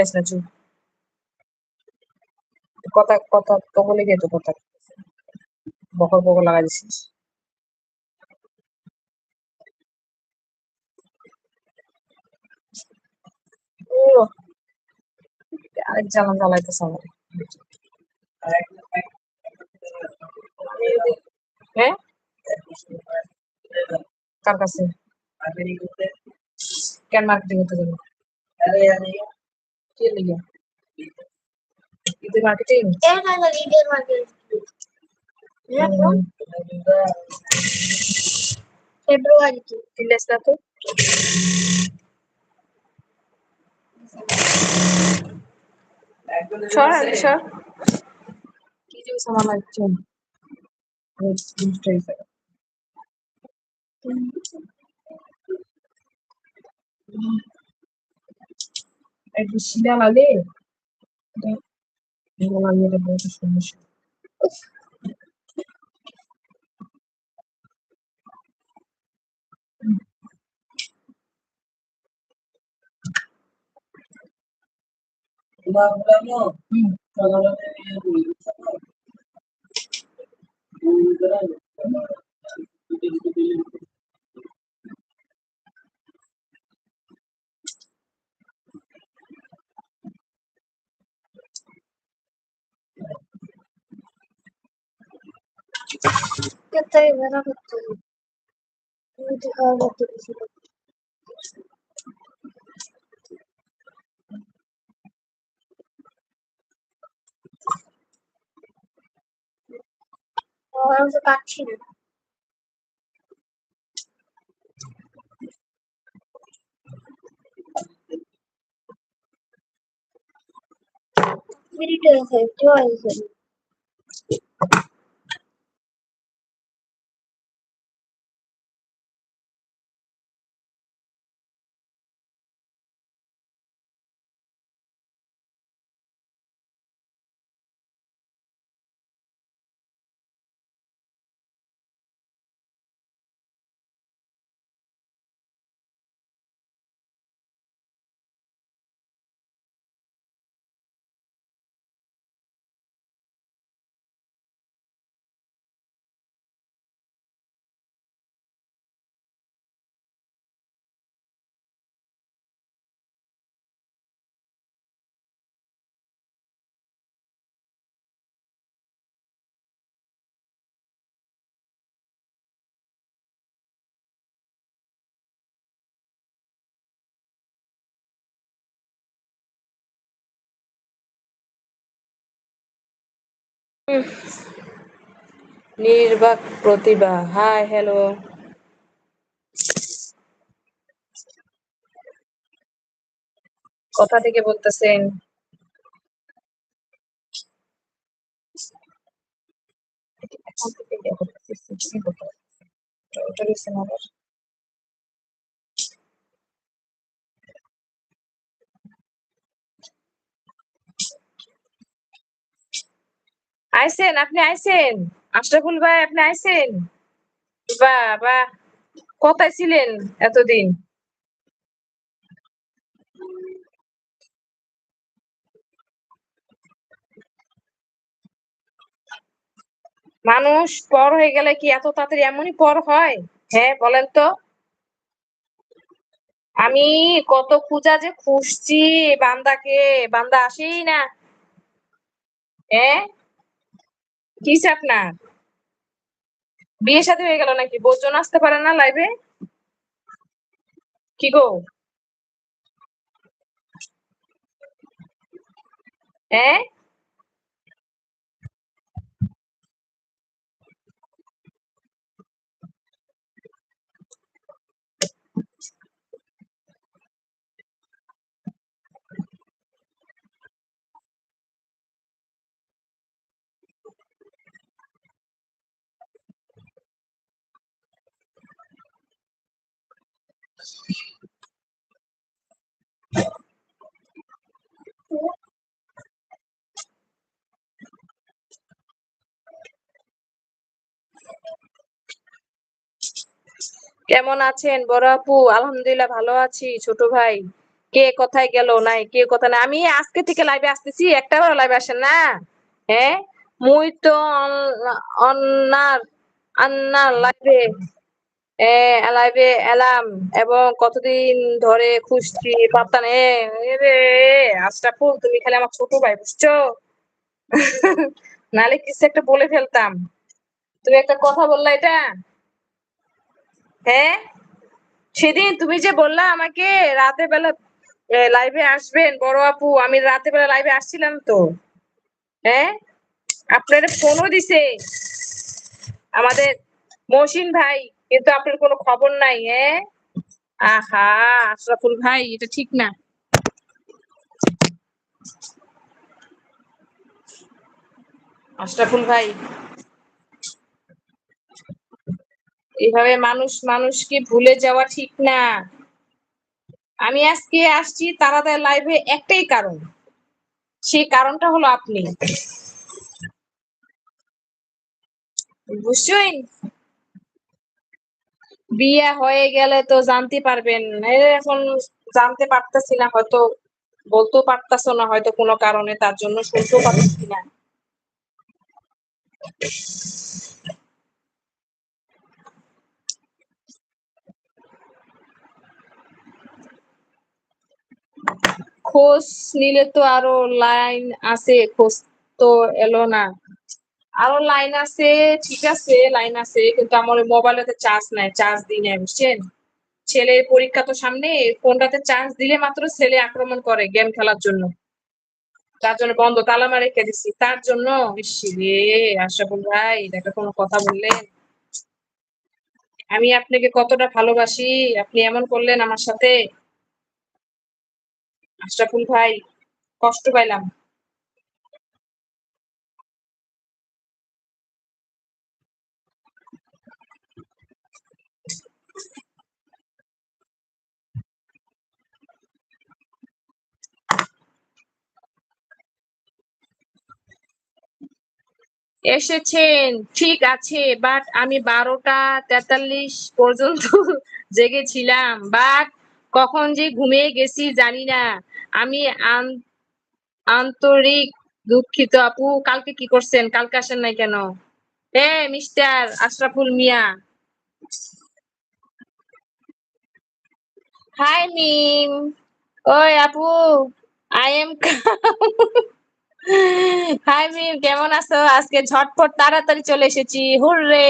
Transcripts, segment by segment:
পাইস না, চুপ। কথা কথা তো বলে গিয়ে কথা। বকর বকর লাগাই দিছিস। আরেক জ্বালা হ্যাঁ কার কাছে? কেন মার্কেটিং করতে যাব? Gel mi gel? Gidip markete gidelim. Evet kanka gidelim markete. Ne yapalım? Februari. Dinles ne yapalım? छोड़ छोड़ कीजिए सामान अच्छा ट्राई करो Mm-hmm. এটা হলো ঈদের মার্কেট ফেব্রুয়ারিতে কিনলেস না তো সর আগে সর কি যে সামান লাগছে একটু শিলা লাগে Get the red on the to have a Oh, that was a back cheater. What do you do? নির্বাক প্রতিভা। হাই হ্যালো কথা থেকে বলতেছেন। এখন থেকে ইয়ে করতেছি, কি করতে হবে? ওটা- ওটা দিছেন আবার। আইছেন আপনি আইছেন আশরাফুল ভাই, আপনি আইছেন বাহ বাহ কোথায় ছিলেন এতদিন? মানুষ পর হয়ে গেলে কি এত তাড়াতাড়ি এমনই পর হয়? হ্যাঁ বলেন তো। আমি কত খুঁজা যে খুঁজছি বান্দাকে, বান্দা আসেই না। হ্যাঁ? কিস আপনার বিয়ে শাদী হয়ে গেল নাকি? বোঝন আসতে পারে না লাইভে কি গো? হ্যাঁ কেমন আছেন বড় আপু? আলহামদুলিল্লাহ ভালো আছি, ছোট ভাই। কে কোথায় গেল? নাই, কে কোথায় নাই? আমি আজকে থেকে লাইভে আসতেছি, একটা বার লাইভে আসেন না? হ্যাঁ মুই তো অন্নার আন্নার লাইভে লাইভে এলাম এবং কতদিন ধরে খুঁজছি এ রে আশরাফুল তুমি খালি আমার ছোট ভাই, বুঝছ? নালে কিছু একটা বলে ফেলতাম। তুমি একটা কথা বললা এটা? হ্যাঁ? সেদিন তুমি যে বললা আমাকে রাতে বেলা লাইভে আসবেন, বড় আপু, আমি রাতে বেলা লাইভে আসছিলাম তো। হ্যাঁ? আপনার ফোনও দিছে। আমাদের মহসিন ভাই, কিন্তু আপনার কোনো খবর নাই হ্যাঁ? আহা, আশরাফুল ভাই, এটা ঠিক না। আশরাফুল ভাই এইভাবে মানুষ, মানুষকে ভুলে যাওয়া ঠিক না। আমি আজকে আসছি তারাদের লাইভে একটাই কারণ। সেই কারণটা হলো আপনি। বুঝছেন? বিয়ে হয়ে গেলে তো জানতে পারবেন। এখন জানতে পারতেছি না, হয়তো বলতেও পারতাছো না, হয়তো কোনো কারণে তার জন্য শুনতেও পারতেছি না। খোঁজ নিলে তো আরও লাইন আছে, খোঁজ তো এলো না। আরও লাইন আছে, ঠিক আছে, লাইন আছে, কিন্তু আমার মোবাইলেতে চার্জ নাই, চার্জ দিই নাই, বুঝছেন? ছেলের পরীক্ষা তো সামনে, ফোনটাতে চার্জ দিলে মাত্র ছেলে আক্রমণ করে গেম খেলার জন্য। তার জন্য বন্ধ তালা মারে রেখে দিচ্ছি তার জন্য রে, আশরাফুল ভাই এটা কোনো কথা বললেন? আমি আপনাকে কতটা ভালোবাসি, আপনি এমন করলেন আমার সাথে। আশরাফুল ভাই কষ্ট পাইলাম। এসেছেন ঠিক আছে বাট আমি বারোটা তেতাল্লিশ পর্যন্ত জেগেছিলাম বাট কখন যে ঘুমিয়ে গেছি জানি না। আমি আন্তরিক দুঃখিত আপু, কালকে কি করছেন? কালকে আসেন নাই কেন? এ, মিস্টার আশরাফুল মিয়া। হাই, মিম। ওই আপু, আই এম হাই, মিম, কেমন আছো? আজকে ঝটপট তাড়াতাড়ি চলে এসেছি। হুররে!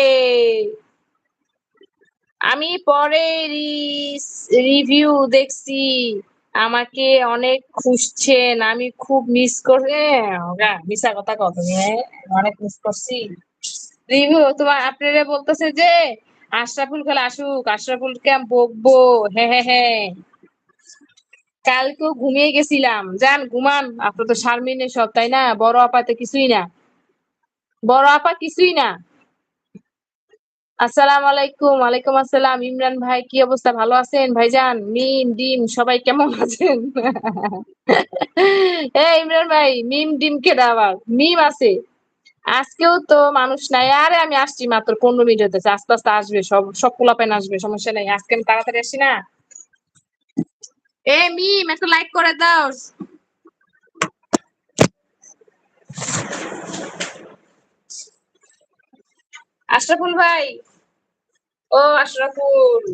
আমি পরে রিভিউ দেখছি। আমাকে অনেক খুঁজছেন, আমি খুব মিস করে মিশা কথা কত অনেক মিস করছি। রিভিউ, তোমার আপনারা বলতেছে যে, আশরাফুল খেলা আসুক, আশরাফুল কে বকবো হ্যাঁ হ্যাঁ হ্যাঁ কালকেও ঘুমিয়ে গেছিলাম যান ঘুমান, আপনার তো শারমিনে সব, তাই না? বড় আপাতে কিছুই না। বড় আপা কিছুই না। আসসালাম আলাইকুম, ওয়ালাইকুম আসসালাম। ইমরান ভাই, কি অবস্থা? ভালো আছেন? ভাইজান, মিম, ডিম, সবাই কেমন আছেন? এ ইমরান ভাই, মিম, ডিম কেডা আবার? মিম আছে। আজকেও তো মানুষ নাই। আরে আমি আসছি মাত্র পনেরো মিনিট হতেছে আস্তে আস্তে আসবে, সব সব পোলাপেন আসবে, সমস্যা নেই। আজকে আমি তাড়াতাড়ি আসি না? এ মিম, একটু লাইক করে দাও। আশরাফুল ভাই ও আশরাফুল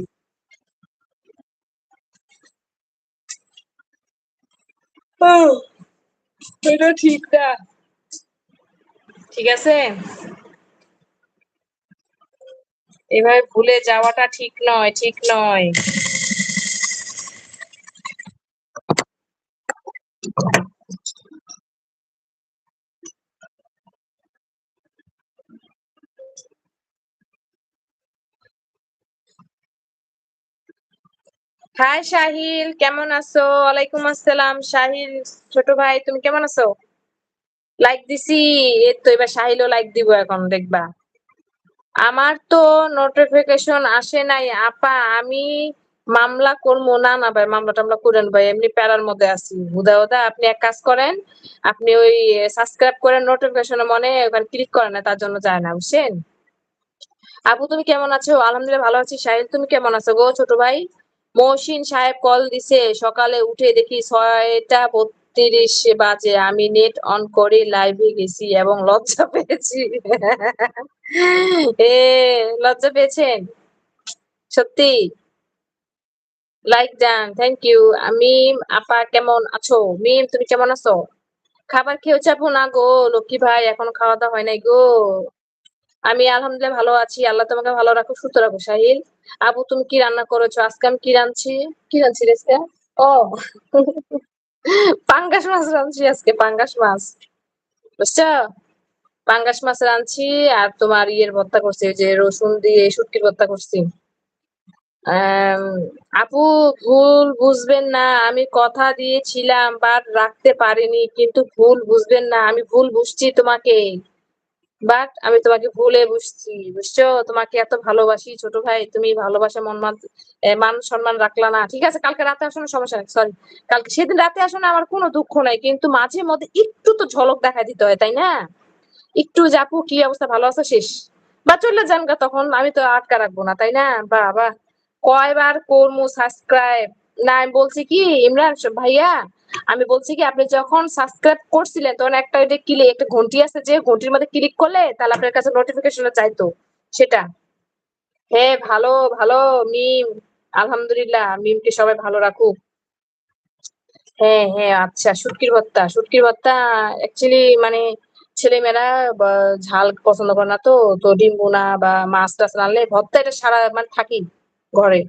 এটা ঠিক না ঠিক আছে? এভাবে ভুলে যাওয়াটা ঠিক নয় ঠিক নয়। হাই শাহিল কেমন আছো? ওয়ালাইকুম আসসালাম। শাহিল ছোট ভাই, তুমি কেমন আছো? লাইক দিছি। এই তো এবার শাহিলও লাইক দিব এখন, দেখবা। আমার তো নোটিফিকেশন আসে নাই। আপা, আমি মামলা করব না না ভাই, মামলা টামলা করেন ভাই, এমনি প্যারার মধ্যে আছি। হুদা হুদা, আপনি এক কাজ করেন, আপনি ওই সাবস্ক্রাইব করেন নোটিফিকেশন মনে ওখানে ক্লিক করেন, না, তার জন্য যায় না, বুঝছেন? আপু, তুমি কেমন আছো? আলহামদুলিল্লাহ ভালো আছি। সাহিল তুমি কেমন আছো গো, ছোট ভাই? মহসিন সাহেব কল দিছে, সকালে উঠে দেখি ছয়টা বত্রিশ বাজে। আমি নেট অন করে লাইভে গেছি এবং লজ্জা পেয়েছি। এ, লজ্জা পেয়েছেন? সত্যি? Like done thank you Mim আপা কেমন আছো? মিম তুমি কেমন আছো? খাবার চাপো না গো, লক্ষ্মী ভাই, এখন খাওয়া দাওয়া হয় নাই গো। আমি আলহামদুলিল্লাহ ভালো আছি। আল্লাহ তোমাকে ভালো রাখো সুস্থ রাখো সাহিল আবু তুমি কি রান্না করেছ? আজকে আমি কি রাঁধছি? কি রাঁধছি আজকে? ও, পাঙ্গাস মাছ রাঁধছি আজকে, পাঙ্গাস মাছ। বুঝছ? পাঙ্গাস মাছ রাঁধছি আর তোমার ইয়ের ভর্তা করছি যে রসুন দিয়ে শুটকির ভর্তা করছি। আপু, ভুল বুঝবেন না, আমি কথা দিয়েছিলাম বাট রাখতে পারিনি, কিন্তু ভুল বুঝবেন না, আমি ভুল বুঝছি তোমাকে। বাট আমি তোমাকে ভুলে বুঝছি, বুঝছ? তোমাকে এত ভালোবাসি ছোট ভাই, তুমি ভালোবাসা, মন মান সম্মান রাখলা না। ঠিক আছে, কালকে রাতে আসো না, সমস্যা নেই সরি কালকে, সেদিন রাতে আসো না, আমার কোনো দুঃখ নাই, কিন্তু মাঝে মধ্যে একটু তো ঝলক দেখা দিতে হয়, তাই না? একটু যাপু কি অবস্থা? ভালো আছো? শেষ। বা চলে যান গা তখন, আমি তো আটকা রাখব না, তাই না? বাবা, কয়বার করমু সাবস্ক্রাইব না, আমি বলছি কি, ইমরান, ভাইয়া আমি বলছি কি, আপনি যখন সাবস্ক্রাইব করছিলেন, তখন একটা ওই যে ক্লিক একটা ঘন্টি আছে যে ঘন্টির মধ্যে ক্লিক করলে তাহলে আপনার কাছে নোটিফিকেশন চাইতো সেটা। হ্যাঁ ভালো ভালো মিম আলহামদুলিল্লাহ মিমকে সবাই ভালো রাখুক। হ্যাঁ হ্যাঁ আচ্ছা শুটকির ভর্তা শুটকির ভর্তা অ্যাকচুয়ালি মানে ছেলেমেয়েরা ঝাল পছন্দ করে না তো তো ডিম বোনা বা মাছ টাছ রানলে ভর্তা এটা সারা মানে থাকি ঘরে।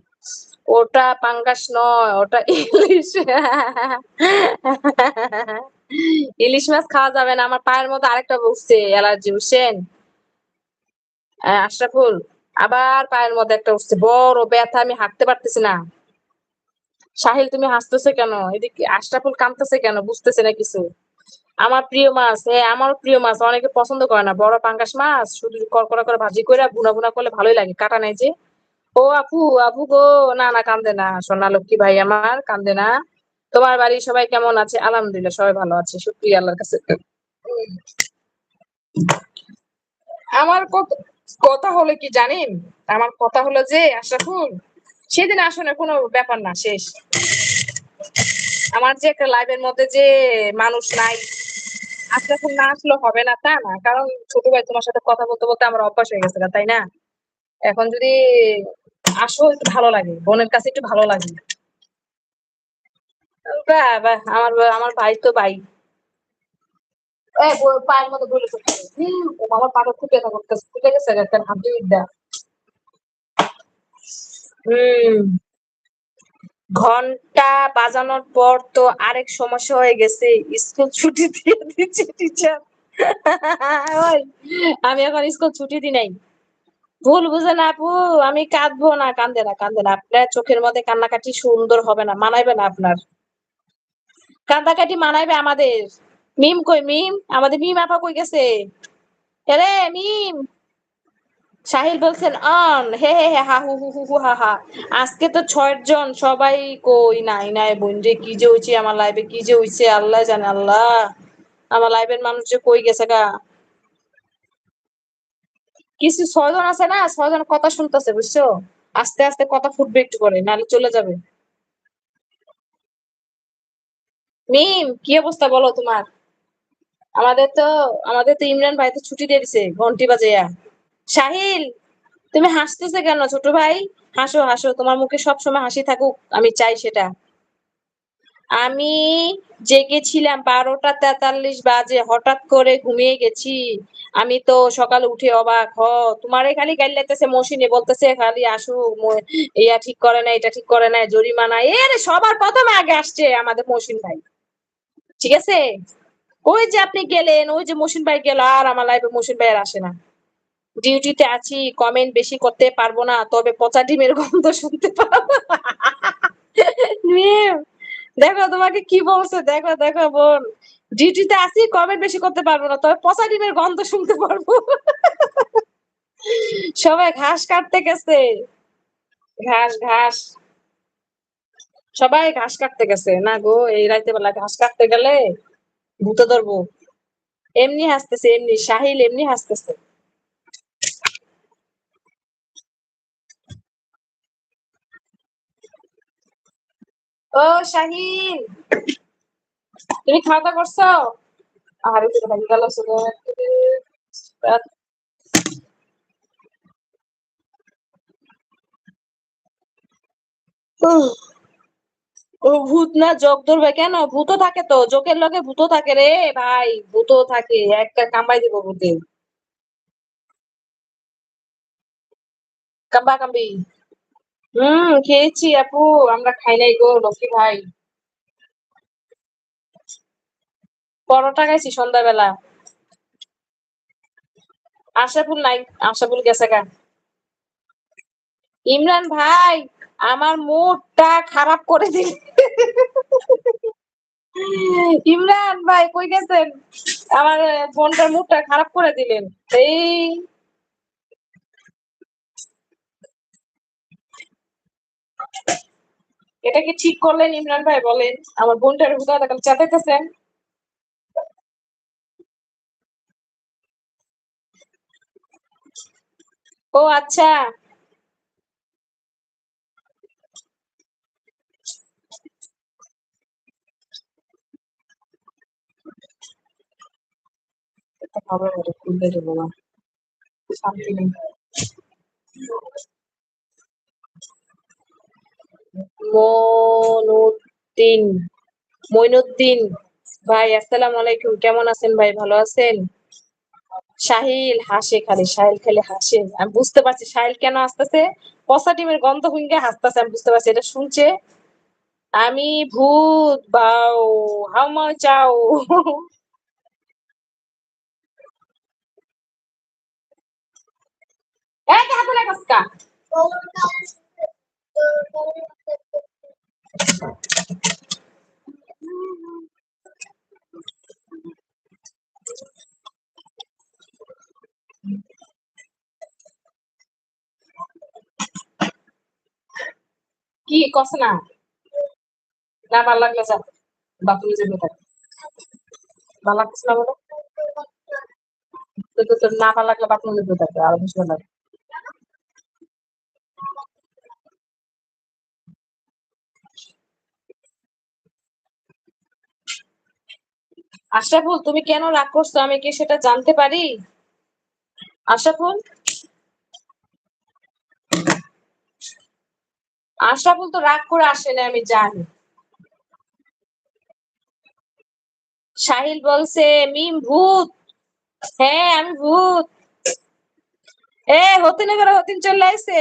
ওটা পাঙ্গাস নয়, ওটা ইলিশ। ইলিশ মাছ খাওয়া যাবে না, আমার পায়ের মধ্যে আরেকটা উঠছে অ্যালার্জি, বুঝছেন? আশরাফুল, আবার পায়ের মধ্যে একটা উঠছে বড় ব্যথা, আমি হাঁটতে পারতেছি না। সাহিল, তুমি হাসতেছে কেন? এদিকে আশরাফুল কাঁদতেছে কেন? বুঝতেছে না কিছু। আমার প্রিয় মাছ হ্যাঁ আমারও প্রিয় মাছ, অনেকে পছন্দ করে না। বড় পাঙ্গাস মাছ, শুধু করকরা করে ভাজি করে বুনা বুনা করলে ভালোই লাগে। কাটা নাই যে। ও আপু আপু গো, না না, কান্দে না। সোনা লক্ষ্মী ভাই আমার, কান্দে না। তোমার বাড়ির সবাই কেমন আছে? আলহামদুলিল্লাহ, সবাই ভালো আছে। সত্যি আল্লাহর কাছে। আমার কথা হলো কি জানেন? আমার কথা হলো যে, আশরাফুল, সেদিন আসলে কোনো ব্যাপার না, শেষ। আমার যে একটা লাইভের মধ্যে যে মানুষ নাই, আশরাফুল না আসলে হবে না, তা না। কারণ ছোট ভাই তোমার সাথে কথা বলতে বলতে আমার অভ্যাস হয়ে গেছে তাই না? এখন যদি আসো, একটু ভালো লাগে। বোনের কাছে একটু ভালো লাগে। আমার আমার ভাই তো ভাই। হম ঘণ্টা বাজানোর পর তো আরেক সমস্যা হয়ে গেছে। স্কুল ছুটি দিয়ে দিচ্ছে টিচার আমি এখন স্কুল ছুটি দি নাই। ভুল বুঝেন আপু আমি কাঁদবো না, কান্দে না কান্দে না। আপনার চোখের মধ্যে কান্নাকাটি সুন্দর হবে না, মানাইবে না আপনার। কান্দাকাটি মানাইবে আমাদের। মিম কই, মিম? আমাদের মিম আপা কই গেছে? আরে মিম! সাহিল বলছেন, অন। হে হে হে, হা, হু হু হু হু, হা হা। আজকে তো ছয় জন সবাই কই, নাই নাই, বোন রে কি যে হইছে আমার লাইফে কি যে হইছে, আল্লাহ জানে, আল্লাহ। আমার লাইফের মানুষ যে কই গেছে গা? কিছু ছয়জন আছে না, ছয়জন কথা শুনতেছে, বুঝছ? আস্তে আস্তে কথা ফুটবে একটু করে নাহলে চলে যাবে। মিম, কি অবস্থা বলো তোমার? আমাদের তো আমাদের তো ইমরান ভাই তো ছুটি দিয়ে দিছে, ঘন্টি বাজাইয়া। সাহিল তুমি হাসতেছে কেন ছোট ভাই? হাসো হাসো, তোমার মুখে সব সময় হাসি থাকুক, আমি চাই সেটা। আমি জেগেছিলাম বারোটা তেতাল্লিশ বাজে হঠাৎ করে ঘুমিয়ে গেছি। আমি তো সকাল উঠে অবাক হ তোমারে খালি গাইল লাগতেছে মসিনে বলতেছে খালি আসু ইয়া ঠিক করে না এটা ঠিক করে না জরিমানা। এর সবার প্রথমে আগে আসছে আমাদের মসিন ভাই। ঠিক আছে? ওই যে আপনি গেলেন? ওই যে মসিন ভাই গেল আর আমার লাইফে মসিন ভাই আসে না। ডিউটিতে আছি কমেন্ট বেশি করতে পারব না তবে পচা ডিমের গন্ধ শুনতে মিম, দেখো তোমাকে কি বলছে? দেখো দেখো বোন। ডিউটিতে আছি কমেন্ট বেশি করতে পারব না, তবে পচা ডিমের গন্ধ শুনতে পারব। সবাই ঘাস কাটতে গেছে। ঘাস ঘাস। সবাই ঘাস কাটতে গেছে। না গো, এই রাইতে বেলা ঘাস কাটতে গেলে ভূতে ধরবো। এমনি হাসতেছে, এমনি সাহিল এমনি হাসতেছে। ও শাহিন। তুমি খাওয়া দাওয়া করছ? আরে ভাই গেল ও ভূত না যোগ ধরবে কেন? ভূতও থাকে তো জোকের লগে ভূতও থাকে রে ভাই, ভূতও থাকে একটা কামড়াই দিব ভূতে। কাম্বা কাম্বি হুম, খেয়েছি আপু, আমরা খাই নাই গো লক্ষ্মী ভাই। পরোটা খাইছি সন্ধ্যাবেলা। আশাফুল নাই আশাফুল গেছে গা। ইমরান ভাই, আমার মুডটা খারাপ করে দিল। ইমরান ভাই কই গেছেন? আমার বোনটার মুডটা খারাপ করে দিলেন। এই এটা কি ঠিক করলেন ইমরান ভাই বলেন? আমার বোনটার হুদা দেখাল চাটাইতেছেন ও আচ্ছা। খুলতে দেবো না। মনুদ্দিন মইনুদ্দিন ভাই, আসসালাম আলাইকুম। কেমন আছেন ভাই? ভালো আছেন? সাহিল হাসে খালি সাহিল খালি হাসে। আমি বুঝতে পারছি সাহিল কেন আসতেছে পচা ডিমের গন্ধ হুঙ্গে হাসতেছে, আমি বুঝতে পারছি। এটা শুনছে? আমি ভূত বাও হাউ মাউ চাও এই কে হাতে লাগাস কা কস না? না, ভালো লাগলে যা। বাথরুমে যাবে তাই ভালো লাগছে না বলো? তো তোর না ভালো লাগলে বাথরুমে যাবে তাই আর বেশি ভালো লাগে আশরাফুল, তুমি কেন রাগ করছ? আমি কি সেটা জানতে পারি? আশরাফুল? আশরাফুল তো রাগ করে আসে না আমি জানি। সাহিল বলছে, মিম ভূত। হ্যাঁ আমি ভূত। এ, হতিনে করে হতিন চলে আসছে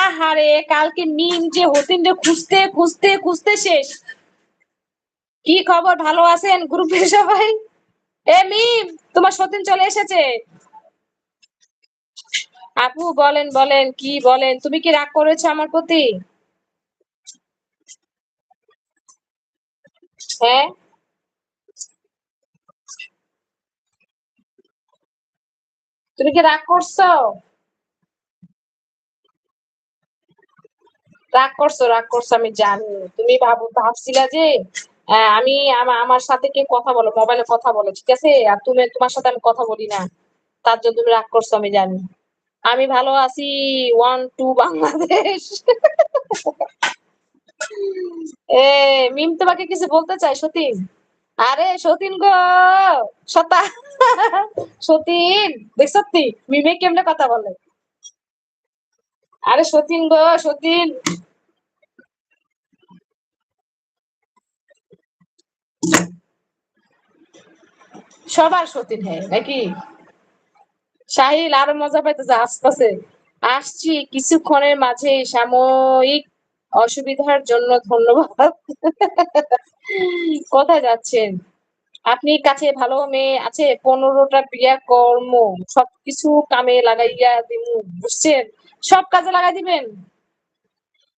আহারে, কালকে মিম যে হতিনরে খুঁজতে খুঁজতে খুঁজতে শেষ। কি খবর? ভালো আছেন গ্রুপে সবাই? এ মিম, তোমার সতীন চলে এসেছে। আপু, বলেন বলেন, কি বলেন? তুমি কি রাগ করেছ আমার প্রতি? হ্যাঁ? তুমি কি রাগ করছ? রাগ করছ রাগ করছ, আমি জানি। তুমি ভাবো, ভাবছিলা যে আমি আমার সাথে কে কথা বলো মোবাইলে কথা বলো, ঠিক আছে? আর তুমি, তোমার সাথে আমি কথা বলি না। তার জন্য তুমি রাগ করছ, আমি জানি। আমি ভালো আছি ওয়ান টু বাংলাদেশ। এ, মিম তোমাকে কিছু বলতে চাই সতীন? আরে, সতীন গো! সতা, সতীন, দেখছ তুই মিমে কেমনে কথা বলে? আরে, সতীন গো, সতীন! সবার সতীন হ্যাঁ নাকি? সাহিল আরও মজা পাইতেছে আসতেছে আসছি কিছুক্ষণের মাঝে সাময়িক অসুবিধার জন্য ধন্যবাদ। কোথায় যাচ্ছেন? আপনি কাছে ভালো মেয়ে আছে, পনেরোটা বিয়া কর্ম, সবকিছু কামে লাগাইয়া দিমু, বুঝছেন? সব কাজে লাগাই দিবেন?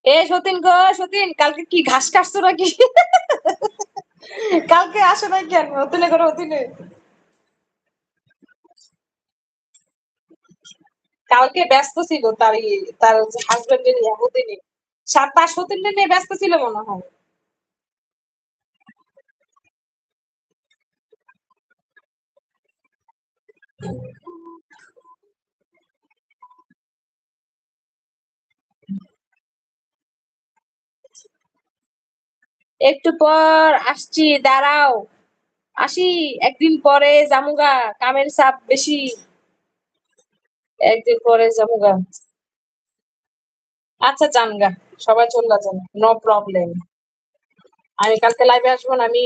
এ সতীন গো, সতীন, কালকে কি ঘাস কাটছো নাকি? কালকে আসো নাই কেন? অতিনে করো অতিনে কালকে ব্যস্ত ছিল তার তার হাজবেন্ড নিয়ে অতিনে সাত তার সতীন নিয়ে ব্যস্ত ছিল মনে হয়। একটু পর আসছি, দাঁড়াও। আসি, একদিন পরে জামুগা, কামের চাপ বেশি। একদিন পরে জামুগা। আচ্ছা জানগা সবাই চললা যান নো প্রবলেম আমি কালকে লাইভে আসব না, আমি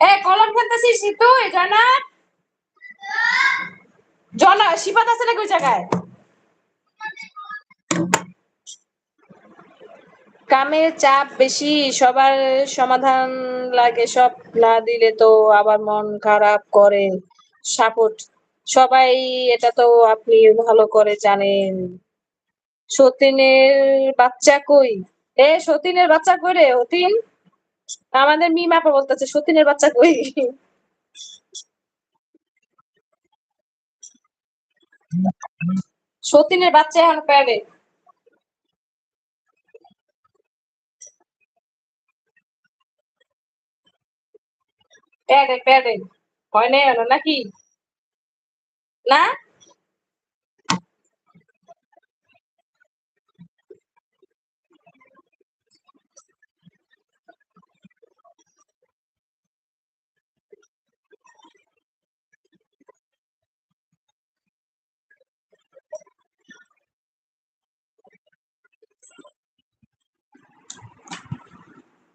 কলম ওই জায়গায়? কামের চাপ বেশি, সবার সমাধান লাগে, সব না দিলে তো আবার মন খারাপ করে। সাপোর্ট, সবাই এটা তো আপনি ভালো করে জানেন। সতীনের বাচ্চা কই? এ, সতীনের বাচ্চা কই রে, অতীন? আমাদের মিমাপা বলতেছে সতীনের বাচ্চা কই? সতীনের বাচ্চা এখন প্যারে প্যাডে প্যাডে। হয় এখনও নাকি? না?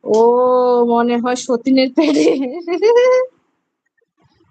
ও মনে হয় সতীনের পেটে